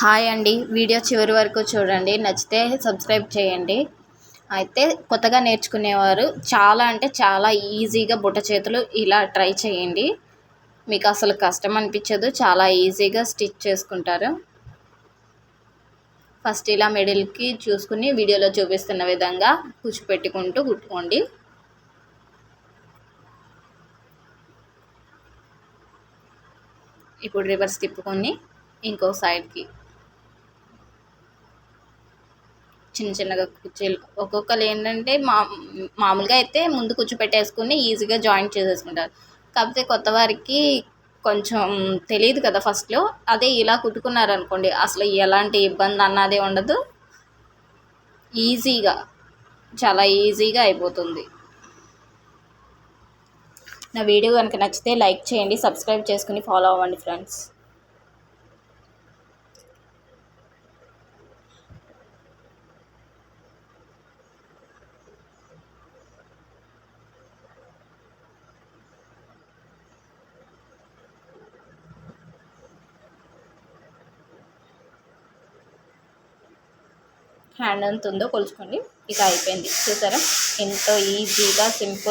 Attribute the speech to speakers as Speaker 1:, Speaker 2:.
Speaker 1: Hi అండి. Video చివరి వరకు చూడండి. నచ్చితే సబ్స్క్రైబ్ చేయండి. అయితే కొత్తగా నేర్చుకునేవారు చాలా అంటే చాలా ఈజీగా బుట్ట చేతులు ఇలా ట్రై చేయండి. మీకు అసలు కష్టం అనిపించదు. చాలా ఈజీగా స్టిచ్ చేసుకుంటారు. ఫస్ట్ ఇలా మిడిల్కి చూసుకుని వీడియోలో చూపిస్తున్న విధంగా కూర్చిపెట్టుకుంటూ కుట్టుకోండి. ఇప్పుడు రివర్స్ తిప్పుకొని ఇంకో సైడ్కి చిన్న చిన్నగా కుర్చీలు. ఒక్కొక్కరు ఏంటంటే మా మామూలుగా అయితే ముందు కూర్చోపెట్టేసుకుని ఈజీగా జాయింట్ చేసేసుకుంటారు. కాకపోతే కొత్త వారికి కొంచెం తెలియదు కదా ఫస్ట్లో. అదే ఇలా కుట్టుకున్నారనుకోండి అసలు ఎలాంటి ఇబ్బంది అన్నదే ఉండదు. ఈజీగా చాలా ఈజీగా అయిపోతుంది. నా వీడియో కనుక నచ్చితే లైక్ చేయండి సబ్స్క్రైబ్ చేసుకుని ఫాలో అవ్వండి ఫ్రెండ్స్. హ్యాండ్ ఎంత ఉందో కొలుచుకోండి. ఇక అయిపోయింది. చూసారా? ఎంతో ఈజీగా సింపుల్